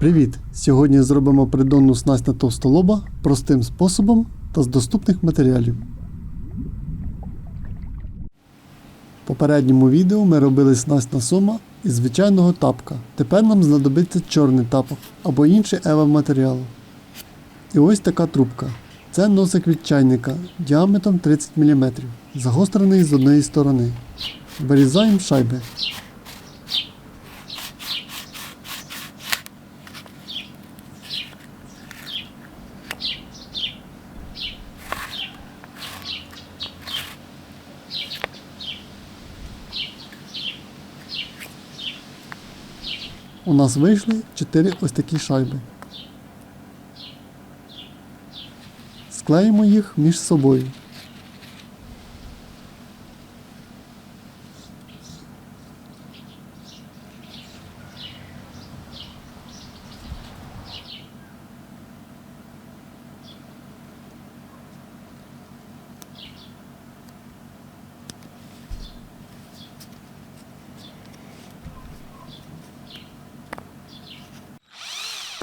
Привіт! Сьогодні зробимо придонну снасть на товстолоба простим способом та з доступних матеріалів. В попередньому відео ми робили снасть на сома із звичайного тапка. Тепер нам знадобиться чорний тапок або інший ева матеріал. І ось така трубка. Це носик від чайника діаметром 30 мм, загострений з однієї сторони. Вирізаємо шайби. У нас вийшли 4 ось такі шайби. Склеїмо їх між собою.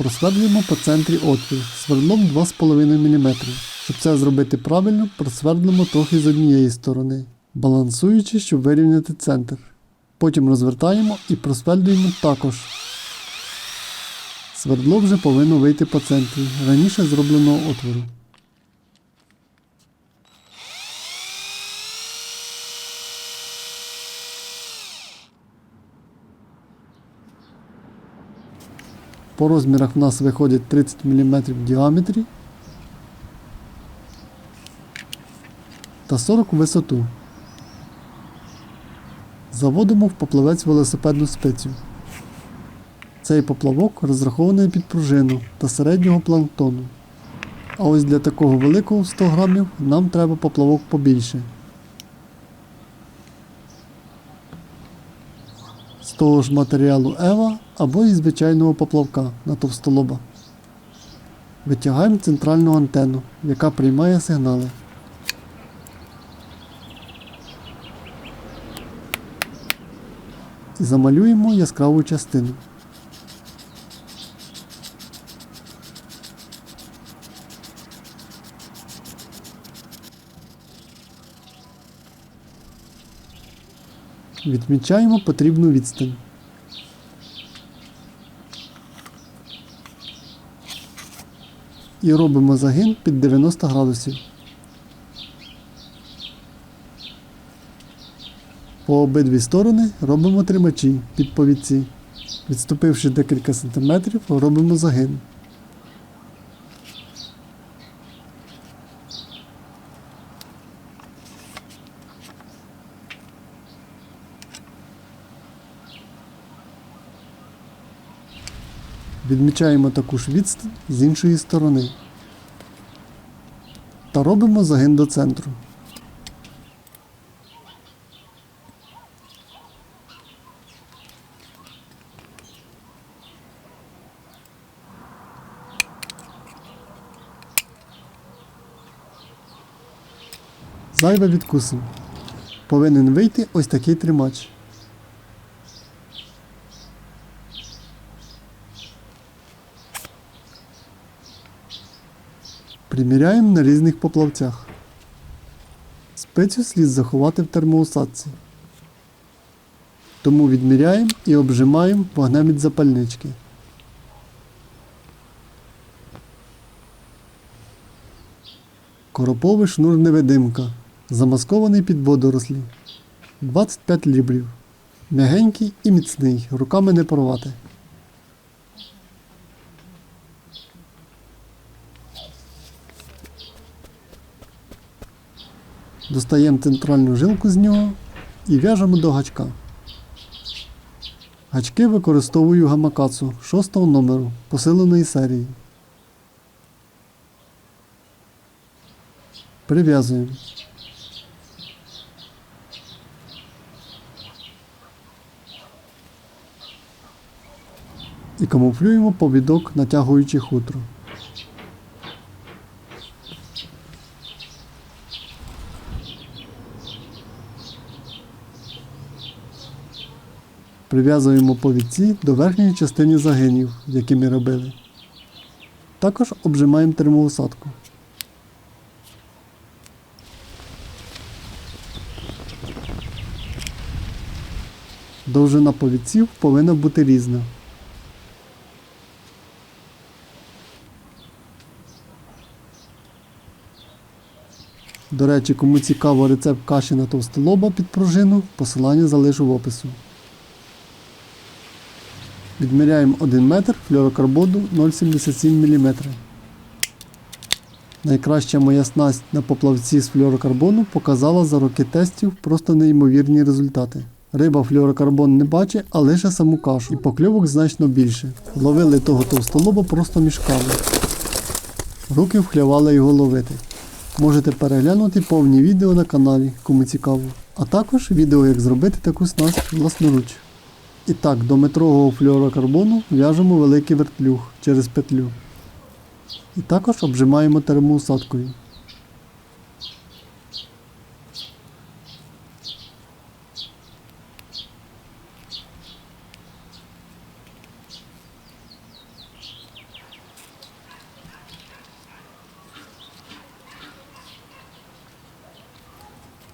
Просвердлюємо по центрі отвір свердлом 2,5 мм. Щоб це зробити правильно, просвердлимо трохи з однієї сторони, балансуючи, щоб вирівняти центр. Потім розвертаємо і просвердлюємо також. Свердло вже повинно вийти по центрі раніше зробленого отвору. По розмірах в нас виходить 30 мм в діаметрі та 40 у висоту. Заводимо в поплавець велосипедну спицю. Цей поплавок розрахований під пружину та середнього планктону. А ось для такого великого 100 грамів нам треба поплавок побільше. Того ж матеріалу Ева або із звичайного поплавка на товстолоба. Витягаємо центральну антенну, яка приймає сигнали. І замалюємо яскраву частину. Відмічаємо потрібну відстань. І робимо загин під 90 градусів. По обидві сторони робимо тримачі під повідці. Відступивши декілька сантиметрів, робимо загин. Відмічаємо таку ж відстань з іншої сторони. Та робимо загин до центру. Зайве відкусимо. Повинен вийти ось такий тримач. Приміряємо на різних поплавцях. Спецю слід заховати в термоусадці. Тому відміряємо і обжимаємо вогнем від запальнички. Короповий шнур невидимка, замаскований під водорослі. 25 лібрів. М'ягенький і міцний, руками не порвати. Достаємо центральну жилку з нього і в'яжемо до гачка. Гачки використовую гамакацу 6 номеру посиленої серії. Прив'язуємо. І камуфлюємо повідок, натягуючи хутро. Прив'язуємо повідці до верхньої частини загинів, які ми робили. Також обжимаємо термоусадку. Довжина повідців повинна бути різна. До речі, кому цікаво рецепт каші на товстолоба під пружину, посилання залишу в опису. Відміряємо 1 метр флюорокарбону 0,77 мм. Найкраща моя снасть на поплавці з флюорокарбону показала за роки тестів просто неймовірні результати. Риба флюорокарбон не бачить, а лише саму кашу. І покльовок значно більше. Ловили того товстолоба просто мішками. Руки вхлявали його ловити. Можете переглянути повні відео на каналі, кому цікаво. А також відео, як зробити таку снасть власноруч. І так, до метрового флюорокарбону в'яжемо великий вертлюг через петлю. І також обжимаємо термоусадкою.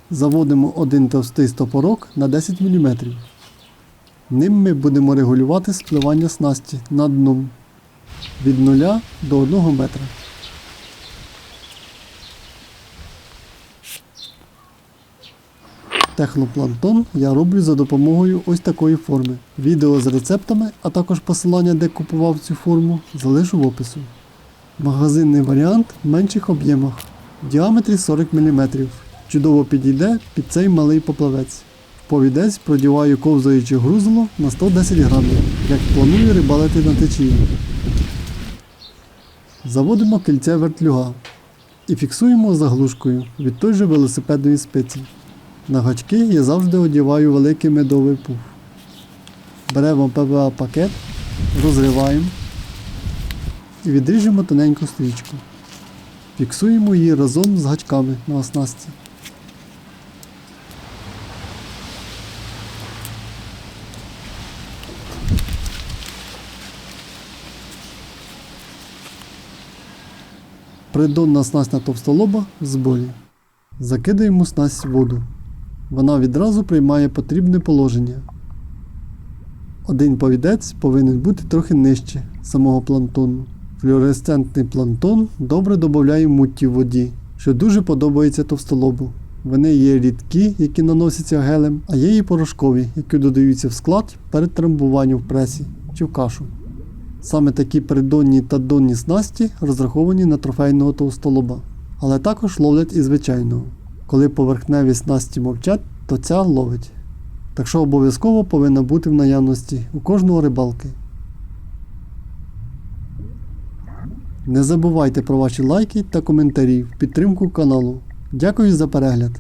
Заводимо один товстий стопорок на 10 мм. Ним ми будемо регулювати спливання снасті на дном від 0 до 1 метра. Технопланктон я роблю за допомогою ось такої форми. Відео з рецептами, а також посилання, де купував цю форму, залишу в опису. Магазинний варіант в менших об'ємах в діаметрі 40 мм. Чудово підійде під цей малий поплавець. Повідець продіваю ковзаюче грузло на 110 грамів, як планую рибалити на течії. Заводимо кільце вертлюга і фіксуємо заглушкою від той же велосипедної спиці. На гачки я завжди одіваю великий медовий пуф. Беремо ПВА пакет, розриваємо і відріжемо тоненьку стрічку. Фіксуємо її разом з гачками на оснастці. Придонна снасть на товстолоба в зборі. Закидаємо снасть в воду. Вона відразу приймає потрібне положення. Один повідець повинен бути трохи нижче самого планктону. Флюоресцентний планктон добре додає мутті в воді, що дуже подобається товстолобу. Вони є рідкі, які наносяться гелем, а є і порошкові, які додаються в склад перед трамбуванням в пресі чи в кашу. Саме такі придонні та донні снасті розраховані на трофейного товстолоба, але також ловлять і звичайного. Коли поверхневі снасті мовчать, то ця ловить. Так що обов'язково повинна бути в наявності у кожного рибалки. Не забувайте про ваші лайки та коментарі в підтримку каналу. Дякую за перегляд!